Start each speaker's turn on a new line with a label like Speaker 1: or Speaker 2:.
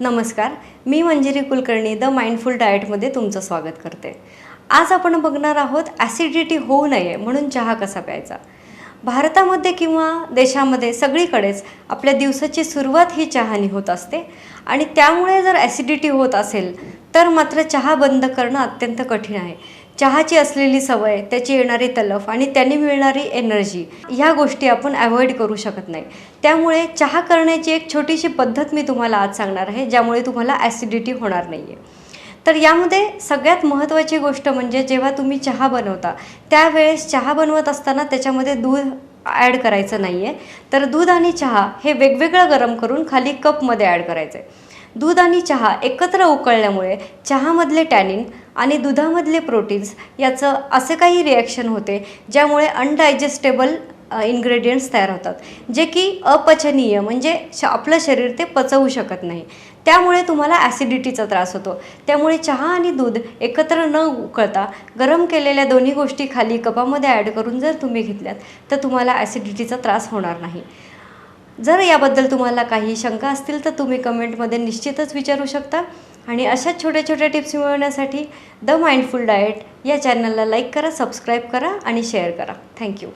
Speaker 1: नमस्कार मी Manjiri Kulkarni the mindful डाएटमध्ये तुमचं स्वागत करते. आज आपण बघणार आहोत ॲसिडिटी होऊ नये म्हणून चहा कसा प्यायचा? भारतामध्ये किंवा देशामध्ये सगळीकडेच आपल्या दिवसाची सुरुवात ही चहानी होत असते आणि त्यामुळे जर ॲसिडिटी होत असेल तर मात्र चहा बंद करणं अत्यंत कठीण आहे. चहाची असलेली सवय त्याची येणारी तलफ आणि त्याने मिळणारी एनर्जी ह्या गोष्टी आपण अवॉइड करू शकत नाही. त्यामुळे चहा करण्याची एक छोटीशी पद्धत मी तुम्हाला आज सांगणार आहे ज्यामुळे तुम्हाला ॲसिडिटी होणार नाही आहे तर यामध्ये सगळ्यात महत्त्वाची गोष्ट म्हणजे जेव्हा तुम्ही चहा बनवता त्यावेळेस चहा बनवत असताना त्याच्यामध्ये दूध ॲड करायचं नाही आहे तर दूध आणि चहा हे वेगवेगळं गरम करून खाली कपमध्ये ॲड करायचं आहे दूध आणि चहा एकत्र उकळल्यामुळे चहामधले टॅनिन आणि दुधामधले प्रोटीन्स याचं असे काही रिॲक्शन होते ज्यामुळे अनडायजेस्टेबल इन्ग्रेडियंट्स तयार होतात जे की अपचनीय म्हणजे श आपलं शरीर ते पचवू शकत नाही. त्यामुळे तुम्हाला ॲसिडिटीचा त्रास होतो. त्यामुळे चहा आणि दूध एकत्र न उकळता गरम केलेल्या दोन्ही गोष्टी खाली कपामध्ये ॲड करून जर तुम्ही घेतल्यात तर तुम्हाला ॲसिडिटीचा त्रास होणार नाही. जर याबद्दल तुम्हाला काही शंका असतील तर तुम्ही कमेंटमध्ये निश्चितच विचारू शकता. आणि अशाच छोट्या छोट्या टिप्स मिळवण्यासाठी द माइंडफुल डाएट या चॅनलला लाईक करा सबस्क्राईब करा आणि शेअर करा. थँक्यू.